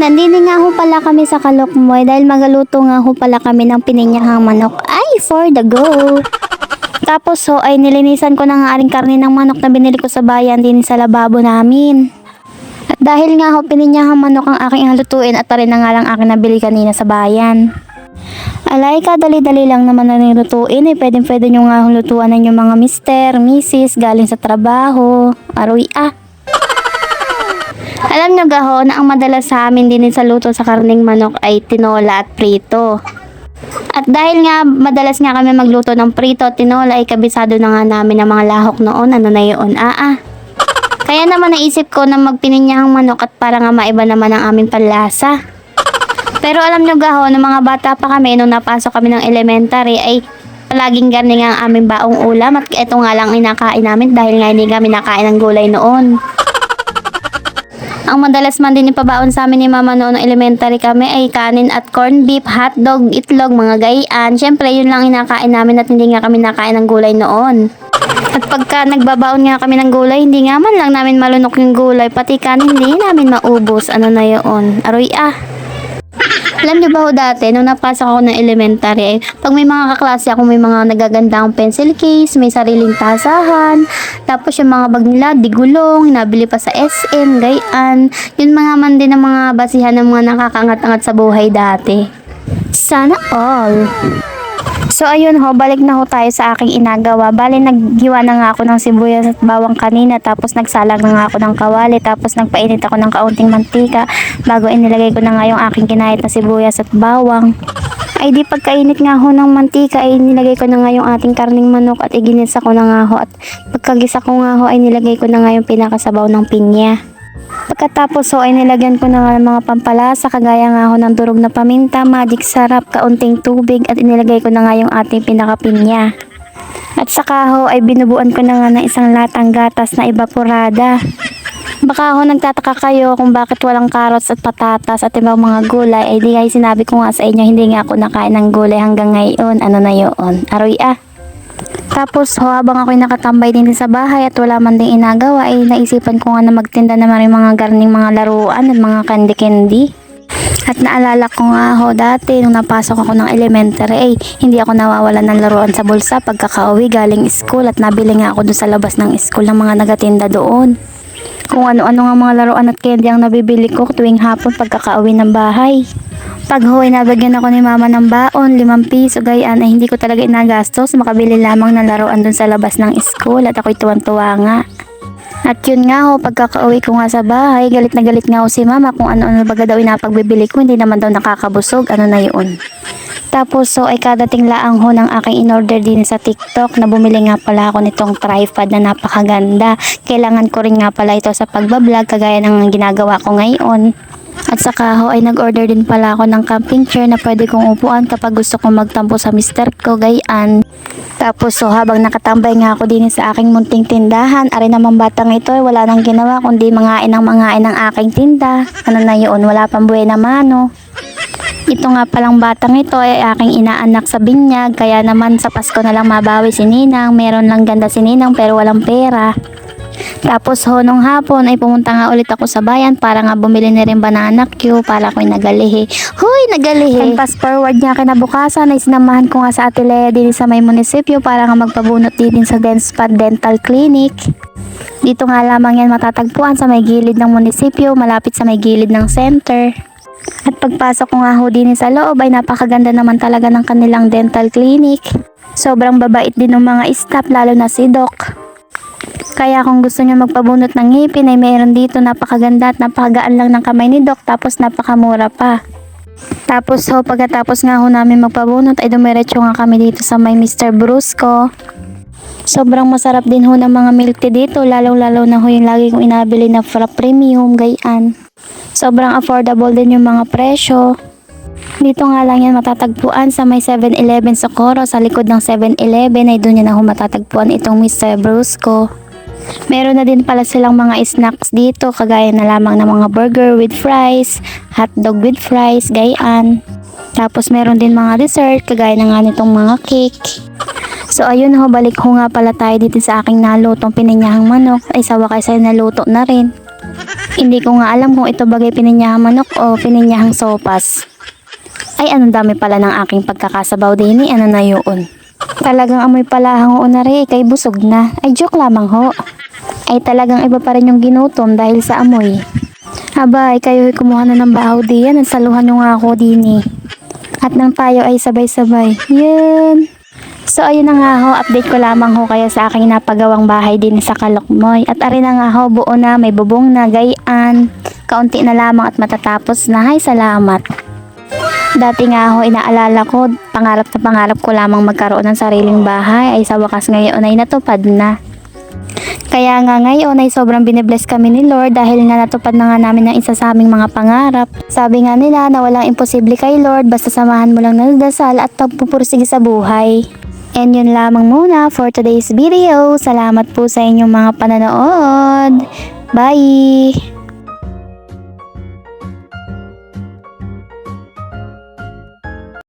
Nandini nga ho pala kami sa Kalokmoy dahil magaluto nga ho pala kami ng pininyahang manok. Ay, for the go! Tapos ho ay nilinisan ko na nga aring karne ng manok na binili ko sa bayan din sa lababo namin. At dahil nga ho pininyahang manok ang aking halutuin at rin na nga lang aking nabili kanina sa bayan. Alay ka, dali-dali lang naman na nilutuin eh. Pwede pwede nyo nga lutuan yung mga mister, misis, galing sa trabaho. Aroy ah. Alam nyo gaho na ang madalas sa amin din sa luto sa karning manok ay tinola at prito. At dahil nga madalas nga kami magluto ng prito at tinola ay kabisado na nga namin ang mga lahok noon. Ano na yun? Ah ah. Kaya naman naisip ko na magpininyahang manok at para nga maiba naman ang aming panlasa. Pero alam nyo gaho, ng mga bata pa kami nung napasok kami ng elementary ay palaging garni nga ang aming baong ulam at ito nga lang inakain namin dahil nga hindi kami nakain ng gulay noon. Ang madalas man din ipabaon sa amin ni mama noon elementary kami ay kanin at corned beef, hotdog, itlog, mga gayaan. Siyempre yun lang inakain namin at hindi nga kami nakain ng gulay noon. At pagka nagbabaon nga kami ng gulay, hindi nga man lang namin malunok yung gulay, pati kanin hindi namin maubos. Ano na yun? Aroy ah. Alam niyo ba ho dati, nung napasok ako ng elementary, eh, pag may mga kaklase ako, may mga nagagandang pencil case, may sariling tasahan, tapos yung mga bag nila, digulong, nabili pa sa SM, gayan, yun mga man din ang mga basihan ng mga nakakangat-angat sa buhay dati. Sana all. So ayun ho, balik na ho tayo sa aking inagawa. Bali naghiwa na nga ako ng sibuyas at bawang kanina tapos nagsalang na nga ako ng kawali tapos nagpainit ako ng kaunting mantika bago inilagay ko na nga yung aking kinahit na sibuyas at bawang. Ay di pagkainit nga ho ng mantika ay nilagay ko na nga yung ating karning manok at iginisa ko na nga ho at pagkagisa ko nga ho ay nilagay ko na nga yung pinakasabaw ng pinya. Pagkatapos ho ay nilagyan ko na ng mga pampalasa kagaya nga ho ng durog na paminta, magic sarap, kaunting tubig at inilagay ko na nga yung ating pinakapinya. At saka ho ay binubuan ko na nga ng isang latang gatas na evaporada. Baka ho nagtataka kayo kung bakit walang carrots at patatas at ibang mga gulay ay di ay sinabi ko nga sa inyo hindi nga ako nakain ng gulay hanggang ngayon. Ano na yun? Aroy ah. Tapos ho, habang ako'y nakatambay din sa bahay at wala man ding inagawa, ay naisipan ko nga na magtinda naman rin mga garning mga laruan at mga candy-candy. At naalala ko nga ho dati nung napasok ako ng elementary ay hindi ako nawawalan ng laruan sa bulsa pagkakauwi galing school at nabili nga ako doon sa labas ng school ng mga nagatinda doon. Kung ano-ano nga mga laruan at candy ang nabibili ko tuwing hapon pagkakauwi ng bahay. Pag ho, nabagyan ako ni mama ng baon, limang piso, gayaan, ay hindi ko talaga inagastos. Makabili lamang ng laruan dun sa labas ng school at ako'y tuwang-tuwa nga. At yun nga ho, pagkakauwi ko nga sa bahay, galit na galit nga ho si mama kung ano-ano baga daw inapagbibili ko, hindi naman daw nakakabusog, ano na yun. Tapos so ay kadating laang ho ng aking in-order din sa TikTok na bumili nga pala ako nitong tripod na napakaganda. Kailangan ko rin nga pala ito sa pagbablog kagaya ng ginagawa ko ngayon. At saka ho ay nag-order din pala ako ng camping chair na pwede kong upuan kapag gusto kong magtampo sa mister ko, gayaan. Tapos so habang nakatambay nga ako din sa aking munting tindahan, ari naman batang ito ay wala nang ginawa kundi mangain ng mangain ng aking tinda. Ano na yun, wala pang buhay na mano. Ito nga palang batang ito ay aking inaanak sa binyag, kaya naman sa Pasko na lang mabawi si Ninang. Meron lang ganda si Ninang pero walang pera. Tapos ho, nung hapon ay pumunta nga ulit ako sa bayan para nga bumili na rin banana Q para ako'y nagalihi. Huy, nagalihi! And fast forward nga kinabukasan ay sinamahan ko nga sa atelier din sa may munisipyo para nga magpabunot din sa Denspad Dental Clinic. Dito nga lamang yan matatagpuan sa may gilid ng munisipyo, malapit sa may gilid ng center. At pagpasok ko nga ho din sa loob ay napakaganda naman talaga ng kanilang dental clinic. Sobrang babait din ng mga staff lalo na si Doc. Kaya kung gusto niyo magpabunot ng ngipin ay meron dito napakaganda at napakagaan lang ng kamay ni Doc tapos napakamura pa. Tapos ho, pagkatapos nga ho namin magpabunot ay dumiretso nga kami dito sa may Mr. Brusco. Sobrang masarap din ho ng mga milk tea dito, lalong-lalo na ho yung lagi kong inabili na fra premium, gayaan. Sobrang affordable din yung mga presyo. Dito nga lang yan matatagpuan sa may 7-Eleven Socorro. Sa likod ng 7-Eleven ay doon yan ako matatagpuan itong Mr. Brusco. Meron na din pala silang mga snacks dito kagaya na lamang ng mga burger with fries, hotdog with fries, gayaan. Tapos meron din mga dessert kagaya na nga nitong mga cake. So ayun ho, balik ho nga pala tayo dito sa aking nalutong pininyahang manok. Ay sa wakas ay naluto na rin. Hindi ko nga alam kung ito bagay pininyahang manok o pininyahang sopas. Ay, anong dami pala ng aking pagkakasabaw din eh. Ano na yun? Talagang amoy pala hango na rin, kay busog na. Ay, joke lamang ho. Ay, talagang iba pa rin yung ginutom dahil sa amoy. Aba, ay kayo ay kumuha na ng bahaw diyan. Nagsaluhan nyo nga ako din eh. At nang tayo ay sabay-sabay. Yan. So ayun na nga ho, update ko lamang ho kayo sa aking napagawang bahay din sa Kalokmoy. At ari na nga ho, buo na, may bubong na, gayaan. Kaunti na lamang at matatapos na. Hay, salamat. Dati nga ho, inaalala ko, pangarap na pangarap ko lamang magkaroon ng sariling bahay. Ay sa wakas ngayon ay natupad na. Kaya nga ngayon ay sobrang binibless kami ni Lord dahil nga natupad na nga namin ang isa sa aming mga pangarap. Sabi nga nila na walang imposible kay Lord basta samahan mo lang ng dasal at pagpupursige sa buhay. And yun lamang muna for today's video. Salamat po sa inyong mga pananood. Bye!